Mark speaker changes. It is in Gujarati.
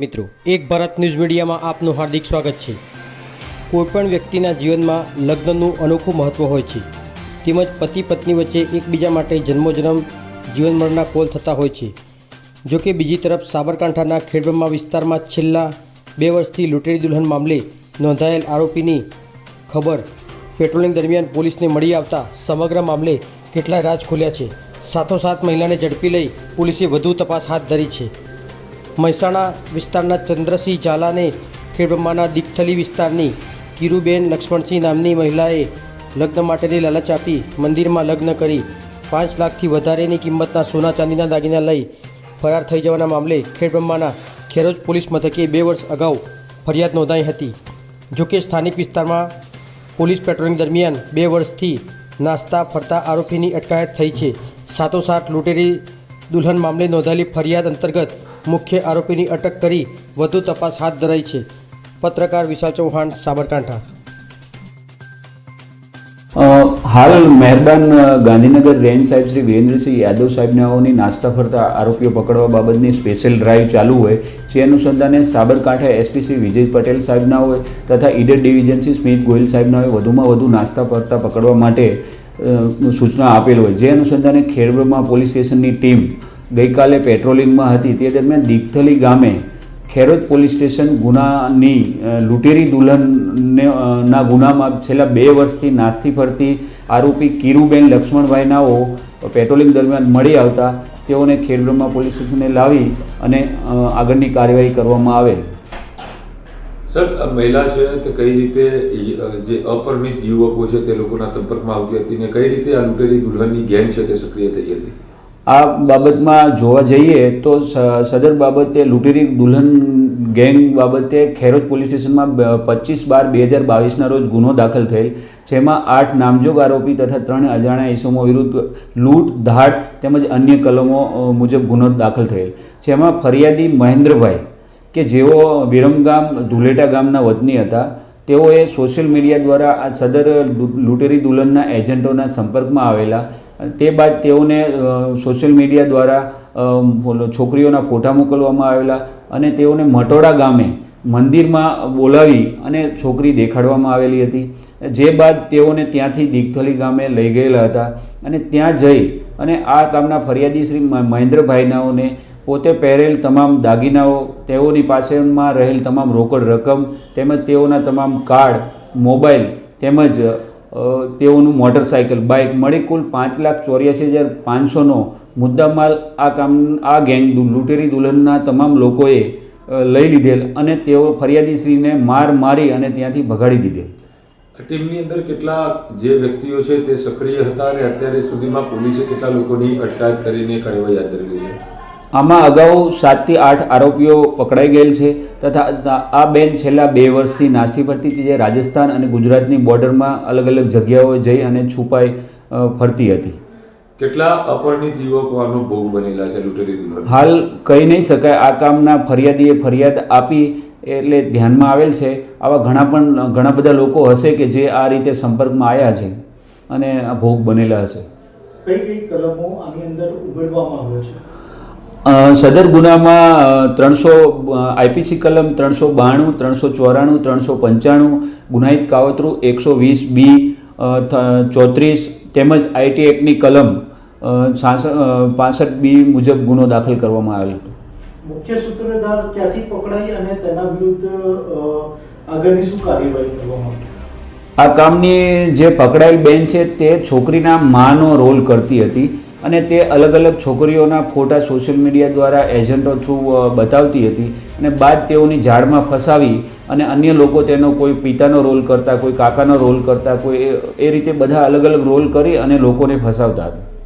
Speaker 1: મિત્રો, એક ભારત ન્યૂઝ મીડિયામાં આપનું હાર્દિક સ્વાગત છે. કોઈપણ વ્યક્તિના જીવનમાં લગ્નનું અનોખું મહત્ત્વ હોય છે. તેમજ પતિ પત્ની વચ્ચે એકબીજા માટે જન્મોજન્મ, જીવનમરણના કોલ થતા હોય છે. જો કે બીજી તરફ સાબરકાંઠાના ખેડબ્રહ્મા વિસ્તારમાં છેલ્લા બે વર્ષથી લૂંટેરી દુલ્હન મામલે નોંધાયેલ આરોપીની ખબર પેટ્રોલિંગ દરમિયાન પોલીસને મળી આવતા સમગ્ર મામલે કેટલાય રાજ ખોલ્યા છે. સાથોસાથ મહિલાને ઝડપી લઈ પોલીસે વધુ તપાસ હાથ ધરી છે. મહેસાણા વિસ્તારના ચંદ્રસિંહ ઝાલાને ખેડબ્રહ્માના દીકથલી વિસ્તારની કિરુબેન લક્ષ્મણસિંહ નામની મહિલાએ લગ્ન માટેની લાલચ આપી મંદિરમાં લગ્ન કરી. પાંચ લાખથી વધારેની કિંમતના સોના ચાંદીના દાગીના લઈ ફરાર થઈ જવાના મામલે ખેડબ્રહ્માના ખેરોજ પોલીસ મથકે બે વર્ષ અગાઉ ફરિયાદ નોંધાઈ હતી. જોકે સ્થાનિક વિસ્તારમાં પોલીસ પેટ્રોલિંગ દરમિયાન બે વર્ષથી નાસ્તા, ફરતા આરોપીની અટકાયત થઈ છે. સાતોસાત લૂંટેરી દુલ્હન મામલે નોંધાયેલી ફરિયાદ અંતર્ગત મુખ્ય આરોપીની અટક કરી વધુ તપાસ હાથ ધરાઈ છે. પત્રકાર વિશાલ ચૌહાણ, સાબરકાંઠા.
Speaker 2: હાલ મહેરબાન ગાંધીનગર રેન્જ સાહેબ શ્રી વિરેન્દ્રસિંહ યાદવ સાહેબનાઓની નાસ્તા ફરતા આરોપીઓ પકડવા બાબતની સ્પેશિયલ ડ્રાઈવ ચાલુ હોય, જે અનુસંધાને સાબરકાંઠા એસપી શ્રી વિજય પટેલ સાહેબના હોય તથા ઈડર ડિવિઝન શ્રી સ્મિત ગોયલ સાહેબના હોય, વધુમાં વધુ નાસ્તા ફરતા પકડવા માટે સૂચના આપેલ હોય. જે અનુસંધાને ખેડબ્રહ્મા પોલીસ સ્ટેશનની ટીમ ગઈકાલે પેટ્રોલિંગમાં હતી. તે દરમિયાન દીગથલી ગામે ખેરોદ પોલીસ સ્ટેશન ગુનાની લૂંટેરી દુલ્હનને ના ગુનામાં છેલ્લા બે વર્ષથી નાસ્તી ફરતી આરોપી કિરુબેન લક્ષ્મણભાઈનાઓ પેટ્રોલિંગ દરમિયાન મળી આવતા તેઓને ખેડબ્રહ્મા પોલીસ સ્ટેશને લાવી અને આગળની કાર્યવાહી કરવામાં આવેલ.
Speaker 3: સર, આ મહિલા છે તે કઈ રીતે, જે અપરિમિત યુવકો છે તે લોકોના સંપર્કમાં આવતી હતી ને કઈ રીતે આ લૂંટેરી દુલ્હનની ગેંગ છે તે સક્રિય થઈ હતી?
Speaker 2: આ બાબતમાં જોવા જઈએ તો સદર બાબતે લૂંટેરી દુલ્હન ગેંગ બાબતે ખેરોજ પોલીસ સ્ટેશનમાં પચીસ બાર બે હજાર બાવીસના રોજ ગુનો દાખલ થયેલ, જેમાં આઠ નામજોગ આરોપી તથા ત્રણ અજાણ્યા ઇસમો વિરુદ્ધ લૂંટ, ધાડ તેમજ અન્ય કલમો મુજબ ગુનો દાખલ થયેલ. જેમાં ફરિયાદી મહેન્દ્રભાઈ કે જેઓ વિરમગામ ધુલેટા ગામના વતની હતા, તેઓએ સોશિયલ મીડિયા દ્વારા આ સદર લૂંટેરી દુલ્હનના એજન્ટોના સંપર્કમાં આવેલા. તે બાદ તેઓને સોશિયલ મીડિયા દ્વારા છોકરીઓના ફોટા મોકલવામાં આવેલા અને તેઓને મટોડા ગામે, મંદિરમાં બોલાવી અને છોકરી દેખાડવામાં આવેલી હતી. જે બાદ તેઓને ત્યાંથી દીગથલી ગામે લઈ ગયેલા હતા અને ત્યાં જઈ અને આ કામના ફરિયાદી શ્રી મહેન્દ્રભાઈનાઓને પોતે પહેરેલ તમામ દાગીનાઓ, તેઓની પાસેમાં રહેલ તમામ રોકડ રકમ તેમજ તેઓના તમામ કાર્ડ, મોબાઈલ તેમજ તેઓનું મોટરસાઇકલ બાઇક મળી કુલ પાંચ લાખ ચોર્યાસી હજાર પાંચસોનો મુદ્દામાલ આ કામ આ ગેંગ લૂંટેરી દુલ્હનના તમામ લોકોએ લઈ લીધેલ અને તેઓ ફરિયાદીશ્રીને માર મારી અને ત્યાંથી ભગાડી દીધેલ.
Speaker 3: ટીમની અંદર કેટલા જે વ્યક્તિઓ છે તે સક્રિય હતા અને અત્યારે સુધીમાં પોલીસે કેટલા લોકોની અટકાયત કરીને કાર્યવાહી હાથ ધરેલી છે?
Speaker 2: આમાં અગાઉ સાતથી આઠ આરોપીઓ પકડાઈ ગયેલ છે તથા આ બેન છેલ્લા બે વર્ષથી નાસી ફરતી જે રાજસ્થાન અને ગુજરાતની બોર્ડરમાં અલગ અલગ જગ્યાઓએ જઈ અને છુપાઈ ફરતી હતી.
Speaker 3: કેટલા અપરણિત યુવકો આનો ભોગ બનેલા છે લૂંટેરી
Speaker 2: હાલ કહી નહીં શકાય આ કામના ફરિયાદીએ ફરિયાદ આપી એટલે ધ્યાનમાં આવેલ છે આવા ઘણા પણ ઘણા બધા લોકો હશે કે જે આ રીતે સંપર્કમાં આવ્યા છે અને આ ભોગ બનેલા હશે.
Speaker 4: કઈ કઈ કલમો આની અંદર ઉમેરવામાં આવે છે?
Speaker 2: સદર ગુનામાં ત્રણસો આઈપીસી કલમ ત્રણસો બાણું ત્રણસો ચોરાણું ત્રણસો પંચાણું ગુનાહિત કાવતરું એકસો વીસ બી ચોત્રીસ તેમજ આઈટી એક્ટની કલમ પાસઠ બી મુજબ ગુનો દાખલ કરવામાં આવેલ હતો.
Speaker 4: મુખ્ય સૂત્રધાર ક્યાંથી પકડાઈ અને તેના વિરુદ્ધ આગળની શું કાર્યવાહી કરવામાં
Speaker 2: આ કામની જે પકડાયેલ બેન છે તે છોકરીના માનો રોલ કરતી હતી અને તે અલગ અલગ છોકરીઓના ફોટા સોશિયલ મીડિયા દ્વારા એજન્ટો થ્રુ બતાવતી હતી અને બાદ તેઓની જાળમાં ફસાવી અને અન્ય લોકો તેનો કોઈ પિતાનો રોલ કરતા, કોઈ કાકાનો રોલ કરતા, કોઈ એ રીતે બધા અલગ અલગ રોલ કરી અને લોકોને ફસાવતા હતા.